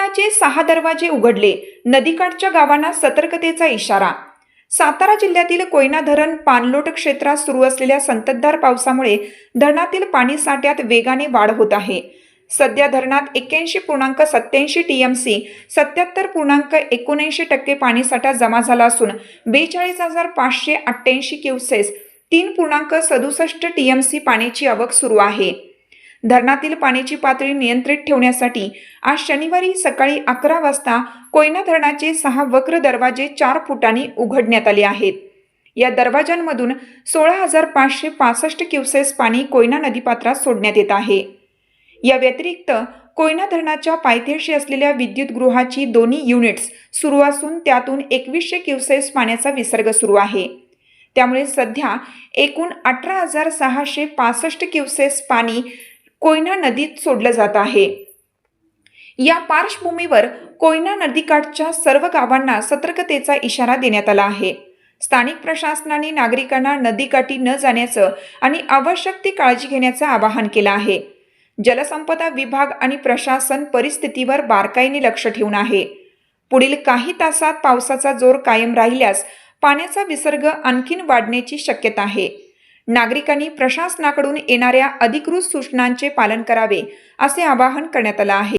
धरणाचे सहा दरवाजे उघडले. नदीकाठच्या गावांना सतर्कतेचा इशारा. सातारा जिल्ह्यातील कोयना धरण पाणलोट क्षेत्रात सुरू असलेल्या संततधार पावसामुळे धरणातील पाणी साठ्यात वेगाने वाढ होत आहे. सध्या धरणात एक्क्याऐंशी पूर्णांक सत्याऐंशी टीएमसी सत्याहत्तर पूर्णांक एकोणऐंशी टक्के पाणीसाठा जमा झाला असून बेचाळीस हजार पाचशे अठ्ठ्याऐंशी क्युसेस तीन पूर्णांक सदुसष्ट टीएमसी पाण्याची आवक सुरू आहे. धरणातील पाण्याची पातळी नियंत्रित ठेवण्यासाठी आज शनिवारी सकाळी अकरा वाजता कोयना धरणाचे सहा वक्र दरवाजे चार फुटांनी उघडण्यात आले आहेत. या दरवाजांमधून सोळा हजार पाचशे पासष्ट क्युसेस पाणी कोयना नदीपात्रात सोडण्यात येत आहे. या व्यतिरिक्त कोयना धरणाच्या पायथ्याशी असलेल्या विद्युत गृहाची दोन्ही युनिट्स सुरू असून त्यातून एकवीसशे क्युसेस पाण्याचा विसर्ग सुरू आहे. त्यामुळे सध्या एकूण अठरा हजार सहाशे पासष्ट क्युसेस पाणी कोयना नदीत सोडलं जात आहे. या पार्श्वभूमीवर कोयना नदीकाठच्या सर्व गावांना सतर्कतेचा इशारा देण्यात आला आहे. स्थानिक प्रशासनाने नागरिकांना नदीकाठी न जाण्याचं आणि आवश्यक ती काळजी घेण्याचं आवाहन केलं आहे. जलसंपदा विभाग आणि प्रशासन परिस्थितीवर बारकाईने लक्ष ठेवून आहे. पुढील काही तासात पावसाचा जोर कायम राहिल्यास पाण्याचा विसर्ग आणखीन वाढण्याची शक्यता आहे. नागरिकांनी प्रशासनाकडून येणाऱ्या अधिकृत सूचनांचे पालन करावे असे आवाहन करण्यात आलं आहे.